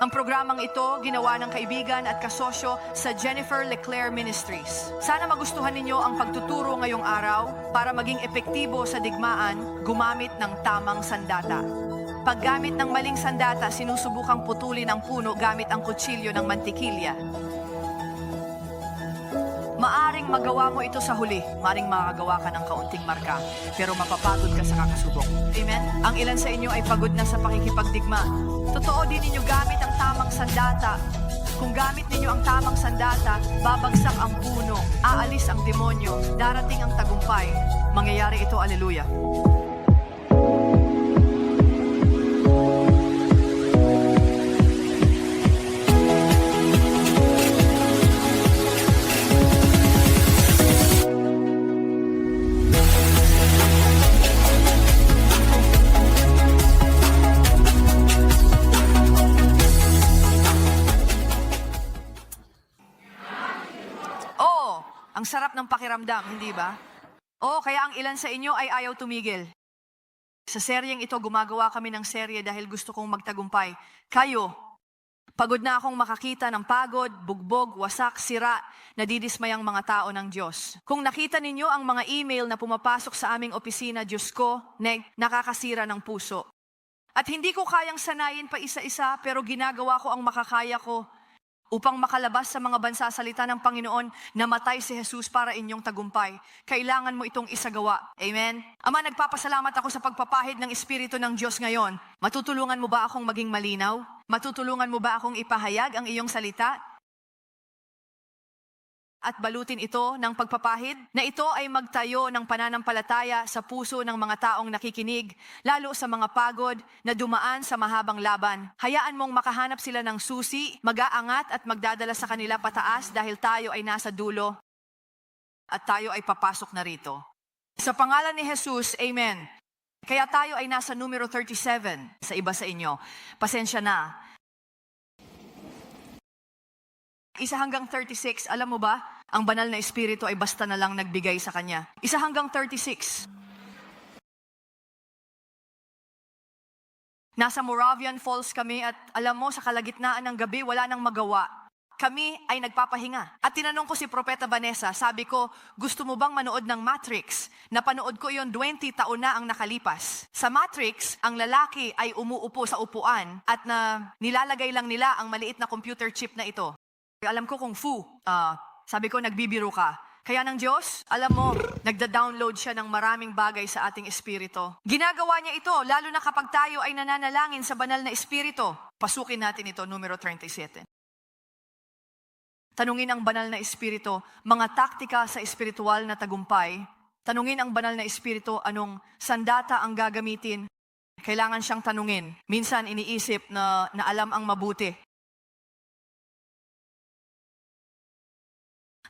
Ang programang ito ginawa ng kaibigan at kasosyo sa Jennifer Leclerc Ministries. Sana magustuhan ninyo ang pagtuturo ngayong araw para maging epektibo sa digmaan, gumamit ng tamang sandata. Paggamit ng maling sandata, sinusubukang putulin ang puno gamit ang kutsilyo ng mantikilya. Maaring magawa mo ito sa huli. Maaring makagawa ka ng kaunting marka. Pero mapapagod ka sa kakasubok. Amen? Ang ilan sa inyo ay pagod na sa pakikipagdigma. Totoo din ninyo gamit ang tamang sandata. Kung gamit ninyo ang tamang sandata, babagsak ang puno, aalis ang demonyo, darating ang tagumpay. Mangyayari ito, aleluya. Pakiramdam, hindi ba? Oo, kaya ang ilan sa inyo ay ayaw tumigil. Sa seryeng ito, gumagawa kami ng serye dahil gusto kong magtagumpay. Kayo, pagod na akong makakita ng pagod, bugbog, wasak, sira, nadidismayang mga tao ng Diyos. Kung nakita ninyo ang mga email na pumapasok sa aming opisina, Diyos ko, neg, nakakasira ng puso. At hindi ko kayang sanayin pa isa-isa, pero ginagawa ko ang makakaya ko upang makalabas sa mga bansa salita ng Panginoon, namatay si Jesus para inyong tagumpay. Kailangan mo itong isagawa. Amen? Ama, nagpapasalamat ako sa pagpapahid ng Espiritu ng Diyos ngayon. Matutulungan mo ba akong maging malinaw? Matutulungan mo ba akong ipahayag ang iyong salita? At balutin ito ng pagpapahid na ito ay magtayo ng pananampalataya sa puso ng mga taong nakikinig, lalo sa mga pagod na dumaan sa mahabang laban. Hayaan mong makahanap sila ng susi, mag-aangat at magdadala sa kanila pataas dahil tayo ay nasa dulo at tayo ay papasok na rito. Sa pangalan ni Jesus, Amen. Kaya tayo ay nasa numero 37 sa iba sa inyo. Pasensya na. Isa hanggang 36, alam mo ba, ang banal na espiritu ay basta na lang nagbigay sa kanya. Isa hanggang 36. Nasa Moravian Falls kami at alam mo, sa kalagitnaan ng gabi, wala nang magawa. Kami ay nagpapahinga. At tinanong ko si Propeta Vanessa, sabi ko, gusto mo bang manood ng Matrix? Napanood ko yon 20 taon na ang nakalipas. Sa Matrix, ang lalaki ay umuupo sa upuan at na nilalagay lang nila ang maliit na computer chip na ito. Alam ko kung fu. Ah, sabi ko, nagbibiro ka. Kaya ng Diyos, alam mo, nagda-download siya ng maraming bagay sa ating espiritu. Ginagawa niya ito, lalo na kapag tayo ay nananalangin sa banal na espiritu. Pasukin natin ito, numero 37. Tanungin ang banal na espiritu, mga taktika sa espiritual na tagumpay. Tanungin ang banal na espiritu, anong sandata ang gagamitin. Kailangan siyang tanungin. Minsan iniisip na, na alam ang mabuti.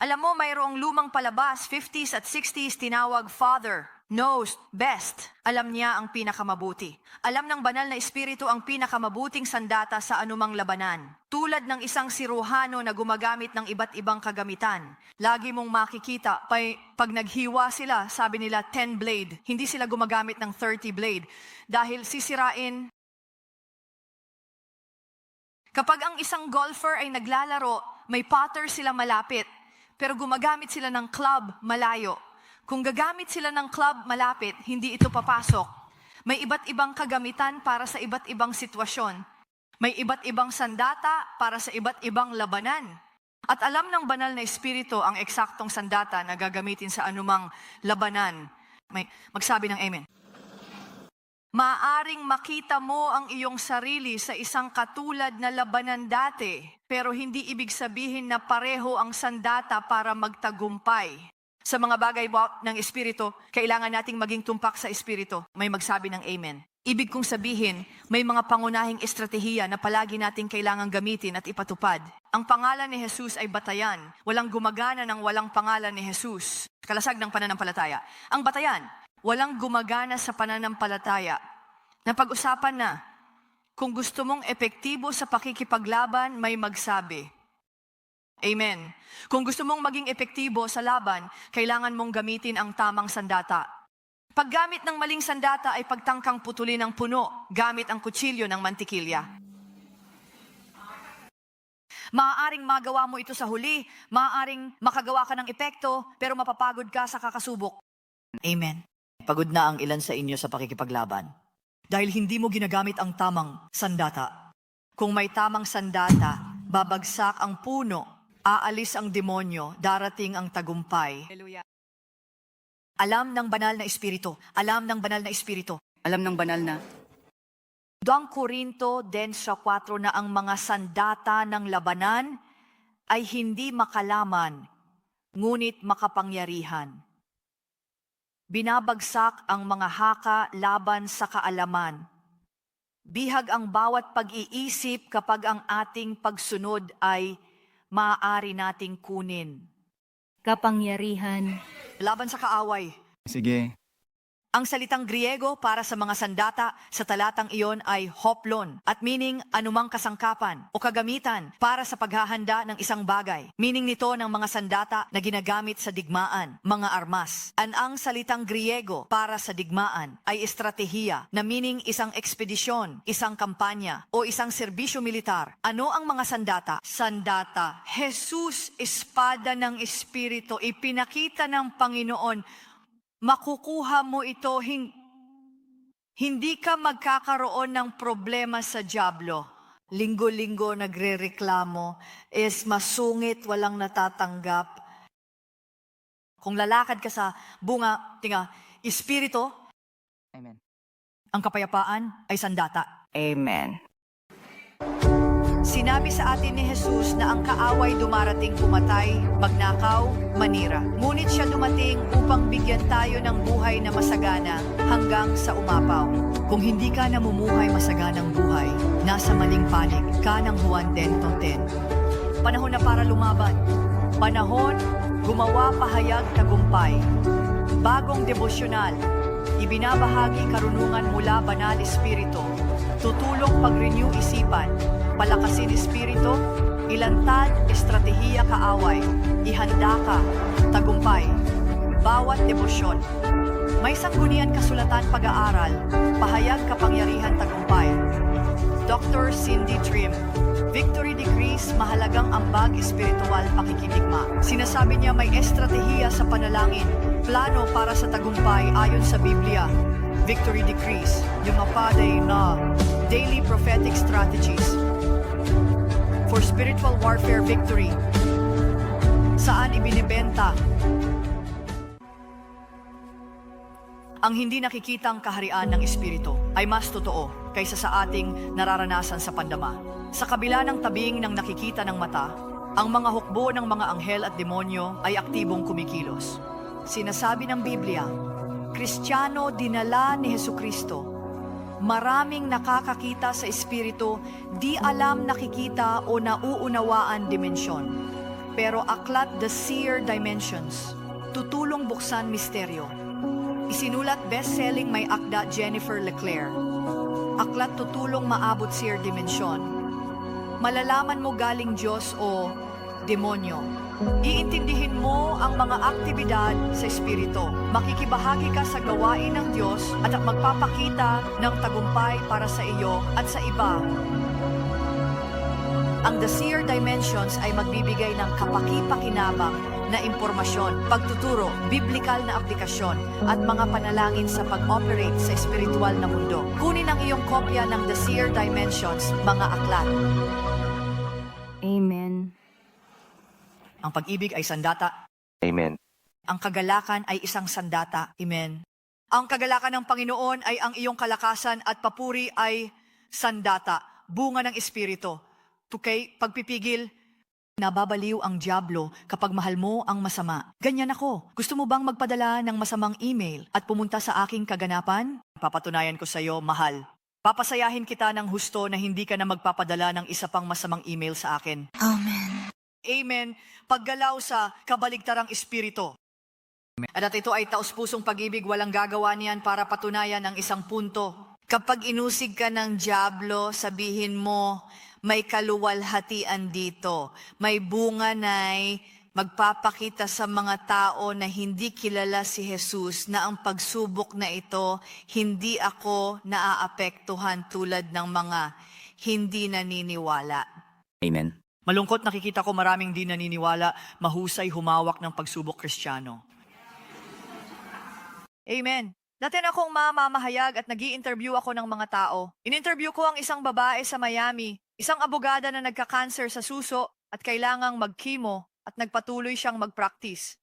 Alam mo, mayroong lumang palabas, 50s at 60s, tinawag Father, knows best. Alam niya ang pinakamabuti. Alam ng banal na espiritu ang pinakamabuting sandata sa anumang labanan. Tulad ng isang siruhano na gumagamit ng iba't ibang kagamitan. Lagi mong makikita, pay, pag naghiwa sila, sabi nila 10 blade. Hindi sila gumagamit ng 30 blade. Dahil sisirain Kapag ang isang golfer ay naglalaro, may putter sila malapit, pero gumagamit sila ng club malayo. Kung gagamit sila ng club malapit, hindi ito papasok. May iba't ibang kagamitan para sa iba't ibang sitwasyon. May iba't ibang sandata para sa iba't ibang labanan. At alam ng banal na espiritu ang eksaktong sandata na gagamitin sa anumang labanan. May magsabi ng amen. Maaring makita mo ang iyong sarili sa isang katulad na labanan dati, pero hindi ibig sabihin na pareho ang sandata para magtagumpay. Sa mga bagay ba- ng Espiritu, kailangan nating maging tumpak sa Espiritu. May magsabi ng Amen. Ibig kong sabihin, may mga pangunahing estratehiya na palagi nating kailangan gamitin at ipatupad. Ang pangalan ni Jesus ay batayan. Walang gumagana ng walang pangalan ni Jesus. Kalasag ng pananampalataya. Ang batayan, walang gumagana sa pananampalataya. Napag-usapan na, kung gusto mong epektibo sa pakikipaglaban, may magsabi. Amen. Kung gusto mong maging epektibo sa laban, kailangan mong gamitin ang tamang sandata. Paggamit ng maling sandata ay pagtangkang putulin ng puno gamit ang kutsilyo ng mantikilya. Maaaring magawa mo ito sa huli, maaaring makagawa ka ng epekto, pero mapapagod ka sa kakasubok. Amen. Pagod na ang ilan sa inyo sa pakikipaglaban. Dahil hindi mo ginagamit ang tamang sandata. Kung may tamang sandata, babagsak ang puno, aalis ang demonyo, darating ang tagumpay. Alam ng banal na espiritu, alam ng banal na espiritu. Alam ng banal na 2 Korinto den sa 4 na ang mga sandata ng labanan ay hindi makalaman, ngunit makapangyarihan. Binabagsak ang mga haka laban sa kaalaman. Bihag ang bawat pag-iisip kapag ang ating pagsunod ay maaari nating kunin. kapangyarihan, Laban sa kaaway, Sige. Ang salitang Griego para sa mga sandata sa talatang iyon ay hoplon at meaning anumang kasangkapan o kagamitan para sa paghahanda ng isang bagay. Meaning nito ng mga sandata na ginagamit sa digmaan, mga armas. An ang salitang Griego para sa digmaan ay estratehiya na meaning isang ekspedisyon, isang kampanya o isang serbisyo militar. Ano ang mga sandata? Sandata. Jesus, espada ng Espiritu, ipinakita ng Panginoon makukuha mo ito, hin- hindi ka magkakaroon ng problema sa Diablo. Linggo-linggo nagre-reklamo, is masungit, walang natatanggap. Kung lalakad ka sa bunga, tinga, espiritu, Amen. ang kapayapaan ay sandata. Amen. Sinabi sa atin ni Jesus na ang kaaway dumarating pumatay, magnakaw, manira. Ngunit siya dumating upang bigyan tayo ng buhay na masagana hanggang sa umapaw. Kung hindi ka namumuhay masaganang buhay, nasa maling panig ka ng Juan 10.10. Panahon na para lumaban. Panahon, gumawa pahayag tagumpay. Bagong devosyonal, ibinabahagi karunungan mula Banal Espiritu. Tutulong pag-renew isipan, palakasin espiritu, ilantad estratehiya kaaway, ihanda ka, tagumpay. Bawat debosyon. May sanggunian kasulatan pag-aaral, pahayag kapangyarihan tagumpay. Dr. Cindy Trim, Victory Decrees, mahalagang ambag espiritual pakikidigma. Sinasabi niya may estratehiya sa panalangin, plano para sa tagumpay ayon sa Biblia. Victory Decrees, yung mapade na daily prophetic strategies for spiritual warfare victory. Saan ibinibenta Ang hindi nakikitang kaharian ng Espiritu ay mas totoo kaysa sa ating nararanasan sa pandama. Sa kabila ng tabing ng nakikita ng mata, ang mga hukbo ng mga anghel at demonyo ay aktibong kumikilos. Sinasabi ng Biblia, Kristiyano dinala ni Heso Kristo. Maraming nakakakita sa Espiritu, di alam nakikita o nauunawaan dimensyon. Pero aklat the seer dimensions, tutulong buksan misteryo. Isinulat best-selling may akda Jennifer Leclerc. Aklat tutulong maabot seer dimensyon. Malalaman mo galing Diyos o demonyo. Iintindihin mo ang mga aktibidad sa Espiritu. Makikibahagi ka sa gawain ng Diyos at magpapakita ng tagumpay para sa iyo at sa iba. Ang The Seer Dimensions ay magbibigay ng kapaki-pakinabang na impormasyon, pagtuturo, biblikal na aplikasyon, at mga panalangin sa pag-operate sa espiritual na mundo. Kunin ang iyong kopya ng The Seer Dimensions, mga aklat. Ang pag-ibig ay sandata, Amen. ang kagalakan ay isang sandata. Amen. Ang kagalakan ng Panginoon ay ang iyong kalakasan at papuri ay sandata, bunga ng Espiritu. Tukay, pagpipigil, nababaliw ang Diablo kapag mahal mo ang masama. Ganyan ako. Gusto mo bang magpadala ng masamang email at pumunta sa aking kaganapan? Papatunayan ko sa iyo, mahal. Papasayahin kita ng husto na hindi ka na magpapadala ng isa pang masamang email sa akin. Amen. Amen. Paggalaw sa kabaligtarang espiritu. At at ito ay taus-pusong pag-ibig, walang gagawa niyan para patunayan ang isang punto. Kapag inusig ka ng Diablo, sabihin mo, may kaluwalhatian dito. May bunga na'y magpapakita sa mga tao na hindi kilala si Jesus na ang pagsubok na ito, hindi ako naaapektuhan tulad ng mga hindi naniniwala. Amen. Malungkot nakikita ko maraming di naniniwala, mahusay humawak ng pagsubok kristyano. Amen. Dati na akong mamamahayag at nag interview ako ng mga tao. In-interview ko ang isang babae sa Miami, isang abogada na nagka-cancer sa suso at kailangang mag-chemo at nagpatuloy siyang mag-practice.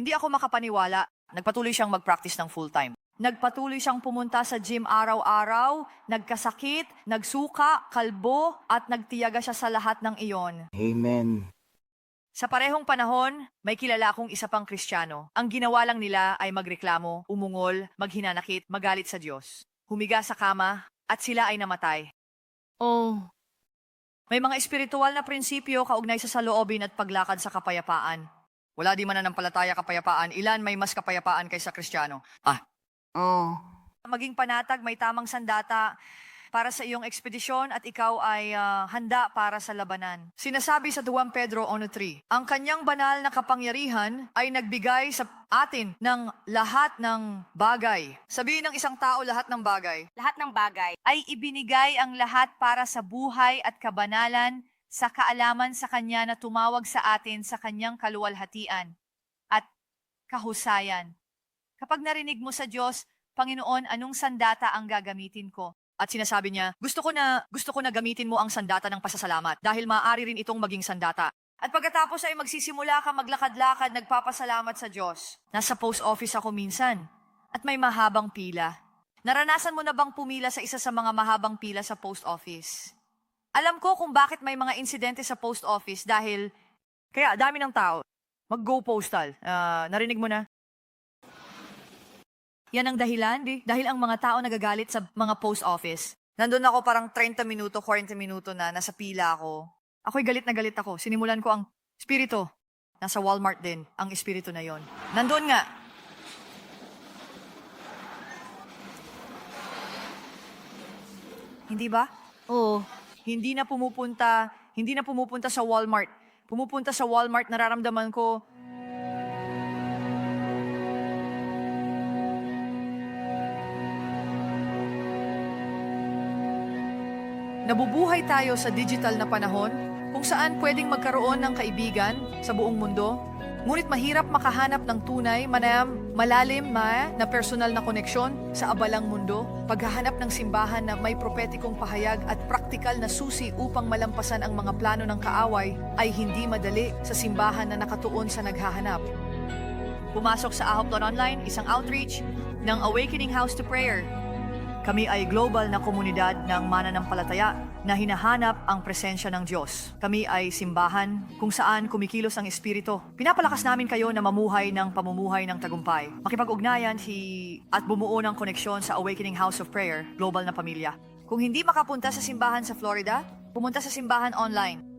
Hindi ako makapaniwala. Nagpatuloy siyang mag-practice ng full-time. Nagpatuloy siyang pumunta sa gym araw-araw, nagkasakit, nagsuka, kalbo, at nagtiyaga siya sa lahat ng iyon. Amen. Sa parehong panahon, may kilala akong isa pang kristyano. Ang ginawa lang nila ay magreklamo, umungol, maghinanakit, magalit sa Diyos. Humiga sa kama, at sila ay namatay. Oh, May mga espiritual na prinsipyo kaugnay sa saloobin at paglakad sa kapayapaan. Wala di mananampalataya kapayapaan, ilan may mas kapayapaan kaysa kristyano. Ah, Oh. maging panatag, may tamang sandata para sa iyong ekspedisyon at ikaw ay ah, handa para sa labanan. Sinasabi sa 2 Pedro 1.3, ang kanyang banal na kapangyarihan ay nagbigay sa atin ng lahat ng bagay. Sabihin ng isang tao lahat ng bagay. Lahat ng bagay. Ay ibinigay ang lahat para sa buhay at kabanalan sa kaalaman sa kanya na tumawag sa atin sa kanyang kaluwalhatian at kahusayan. Kapag narinig mo sa Diyos, Panginoon, anong sandata ang gagamitin ko? At sinasabi niya, gusto ko na, gusto ko na gamitin mo ang sandata ng pasasalamat dahil maaari rin itong maging sandata. At pagkatapos ay magsisimula ka maglakad-lakad, nagpapasalamat sa Diyos. Nasa post office ako minsan at may mahabang pila. Naranasan mo na bang pumila sa isa sa mga mahabang pila sa post office? Alam ko kung bakit may mga insidente sa post office dahil kaya dami ng tao. Mag-go postal. Ah, narinig mo na? Yan ang dahilan, di? Dahil ang mga tao nagagalit sa mga post office. Nandun ako parang 30 minuto, 40 minuto na, nasa pila ako. Ako'y galit na galit ako. Sinimulan ko ang spirito. Nasa Walmart din, ang espiritu na yon. Nandun nga. Hindi ba? oh, Hindi na pumupunta, hindi na pumupunta sa Walmart. Pumupunta sa Walmart, nararamdaman ko, Nabubuhay tayo sa digital na panahon kung saan pwedeng magkaroon ng kaibigan sa buong mundo, ngunit mahirap makahanap ng tunay, manayam, malalim ma, na personal na koneksyon sa abalang mundo, paghahanap ng simbahan na may propetikong pahayag at praktikal na susi upang malampasan ang mga plano ng kaaway ay hindi madali sa simbahan na nakatuon sa naghahanap. Pumasok sa Ahopton Online, isang outreach ng Awakening House to Prayer kami ay global na komunidad ng mananampalataya na hinahanap ang presensya ng Diyos. Kami ay simbahan kung saan kumikilos ang Espiritu. Pinapalakas namin kayo na mamuhay ng pamumuhay ng tagumpay. Makipag-ugnayan si at bumuo ng koneksyon sa Awakening House of Prayer, global na pamilya. Kung hindi makapunta sa simbahan sa Florida, pumunta sa simbahan online.